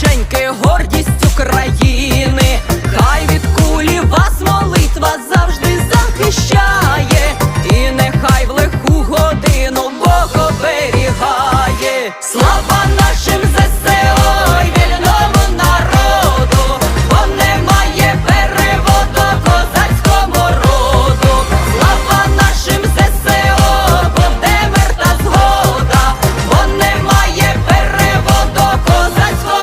печеньки, гордість України.